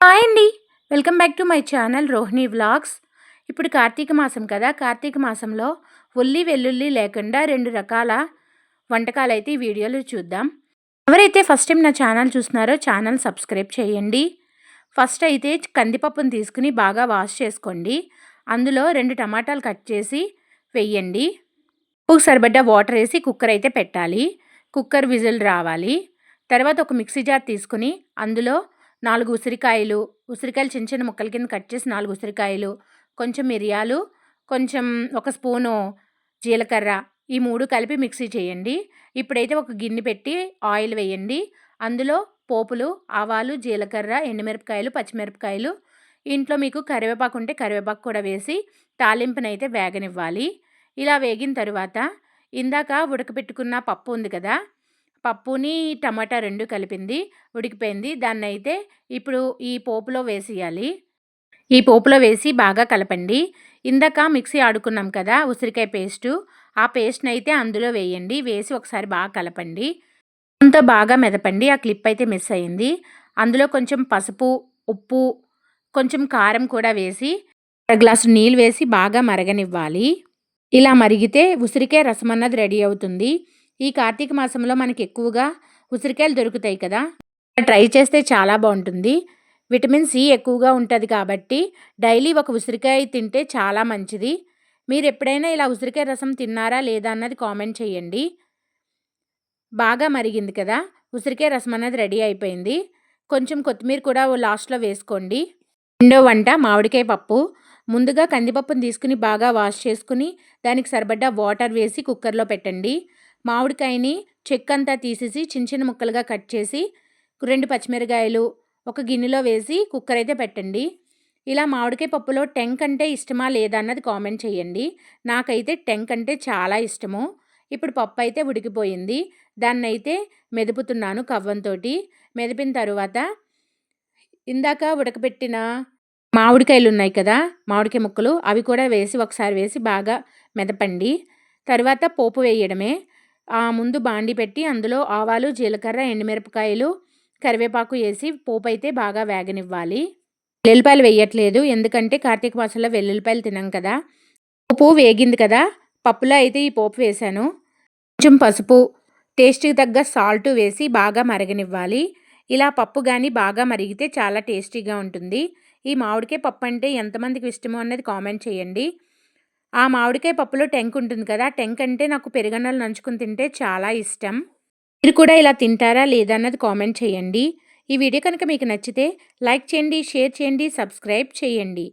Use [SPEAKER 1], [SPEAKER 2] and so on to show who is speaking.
[SPEAKER 1] Hi అండి. Welcome back to my channel Rohini vlogs. ఇప్పుడు కార్తీక మాసం కదా! కార్తీక మాసంలో ఉల్లి, వెల్లుల్లి లేకుండా రెండు రకాల వంటకాలైతే ఈ వీడియోలో చూద్దాం. ఎవరైతే ఫస్ట్ టైం నా ఛానల్ చూస్తున్నారో ఛానల్ సబ్స్క్రైబ్ చేయండి. ఫస్ట్ అయితే కందిపప్పును తీసుకుని బాగా వాష్ చేసుకోండి. అందులో రెండు టమాటాలు కట్ చేసి వెయ్యండి. ఉప్పుకు సరిపడ్డ వాటర్ వేసి కుక్కర్ అయితే పెట్టాలి. కుక్కర్ విజిల్ రావాలి. తర్వాత ఒక మిక్సీ జార్ తీసుకొని అందులో నాలుగు ఉసిరికాయలు, ఉసిరికాయలు చిన్న చిన్న ముక్కల కింద కట్ చేసి నాలుగు ఉసిరికాయలు, కొంచెం మిరియాలు, కొంచెం ఒక స్పూను జీలకర్ర ఈ మూడు కలిపి మిక్సీ చేయండి. ఇప్పుడైతే ఒక గిన్నె పెట్టి ఆయిల్ వేయండి. అందులో పోపులు, ఆవాలు, జీలకర్ర, ఎండుమిరపకాయలు, పచ్చిమిరపకాయలు, ఇంట్లో మీకు కరివేపాకు ఉంటే కరివేపాకు కూడా వేసి తాలింపునైతే వేగనివ్వాలి. ఇలా వేగిన తరువాత ఇందాక ఉడకపెట్టుకున్న పప్పు ఉంది కదా! పప్పుని, టమాటా రెండు కలిపింది ఉడికిపోయింది. దాన్నైతే ఇప్పుడు ఈ పోపులో వేసేయాలి. ఈ పోపులో వేసి బాగా కలపండి. ఇందాక మిక్సీ ఆడుకున్నాం కదా! ఉసిరికాయ పేస్టు ఆ పేస్ట్ని అయితే అందులో వేయండి. వేసి ఒకసారి బాగా కలపండి. స్పూన్‌తో బాగా మెదపండి. ఆ క్లిప్ అయితే మిస్ అయింది. అందులో కొంచెం పసుపు, ఉప్పు, కొంచెం కారం కూడా వేసి అర గ్లాసు నీళ్ళు వేసి బాగా మరగనివ్వాలి. ఇలా మరిగితే ఉసిరికాయ రసం అన్నది రెడీ అవుతుంది. ఈ కార్తీక మాసంలో మనకి ఎక్కువగా ఉసిరికాయలు దొరుకుతాయి కదా! ట్రై చేస్తే చాలా బాగుంటుంది విటమిన్ సి ఎక్కువగా ఉంటుంది కాబట్టి డైలీ ఒక ఉసిరికాయ తింటే చాలా మంచిది. మీరు ఎప్పుడైనా ఇలా ఉసిరికాయ రసం తిన్నారా లేదా అన్నది కామెంట్ చేయండి. బాగా మరిగింది కదా! ఉసిరికాయ రసం అన్నది రెడీ అయిపోయింది. కొంచెం కొత్తిమీర కూడా లాస్ట్‌లో వేసుకోండి. రెండో వంట మామిడికాయ పప్పు. ముందుగా కందిపప్పును తీసుకుని బాగా వాష్ చేసుకుని దానికి సరిపడ్డ వాటర్ వేసి కుక్కర్‌లో పెట్టండి. మామిడికాయని చెక్కంతా తీసేసి చిన్న చిన్న ముక్కలుగా కట్ చేసి రెండు పచ్చిమిరకాయలు ఒక గిన్నెలో వేసి కుక్కర్ అయితే పెట్టండి. ఇలా మామిడికాయ పప్పులో టెంక్ అంటే ఇష్టమా లేదా అన్నది కామెంట్ చేయండి. నాకైతే టెంక్ అంటే చాలా ఇష్టము. ఇప్పుడు పప్పు అయితే ఉడికిపోయింది. దాన్నైతే మెదుపుతున్నాను కవ్వంతోటి. మెదిపిన తరువాత ఇందాక ఉడకబెట్టిన మామిడికాయలు ఉన్నాయి కదా! మామిడికాయ ముక్కలు అవి కూడా వేసి ఒకసారి వేసి బాగా మెదపండి. తర్వాత పోపు వేయడమే. ఆ ముందు బాండి పెట్టి అందులో ఆవాలు, జీలకర్ర, ఎండుమిరపకాయలు, కరివేపాకు వేసి పోపు అయితే బాగా వేగనివ్వాలి. వెల్లుల్లిపాయలు వేయట్లేదు. ఎందుకంటే కార్తీక మాసంలో వెల్లుల్లిపాయలు తినాం కదా! పోపు వేగింది కదా! పప్పులో అయితే ఈ పోపు వేశాను. కొంచెం పసుపు, టేస్ట్‌కి తగ్గ సాల్ట్ వేసి బాగా మరగనివ్వాలి. ఇలా పప్పు కానీ బాగా మరిగితే చాలా టేస్టీగా ఉంటుంది. ఈ మామిడికాయ పప్పు అంటే ఎంతమందికి ఇష్టమో అన్నది కామెంట్ చేయండి. ఆ మామిడికాయ పప్పులో టెంక్ ఉంటుంది కదా! టెంక్ అంటే నాకు పెరుగన్నంలో నంచుకుని తింటే చాలా ఇష్టం. మీరు కూడా ఇలా తింటారా లేదా అన్నది కామెంట్ చేయండి. ఈ వీడియో కనుక మీకు నచ్చితే లైక్ చేయండి, షేర్ చేయండి, సబ్స్క్రైబ్ చేయండి.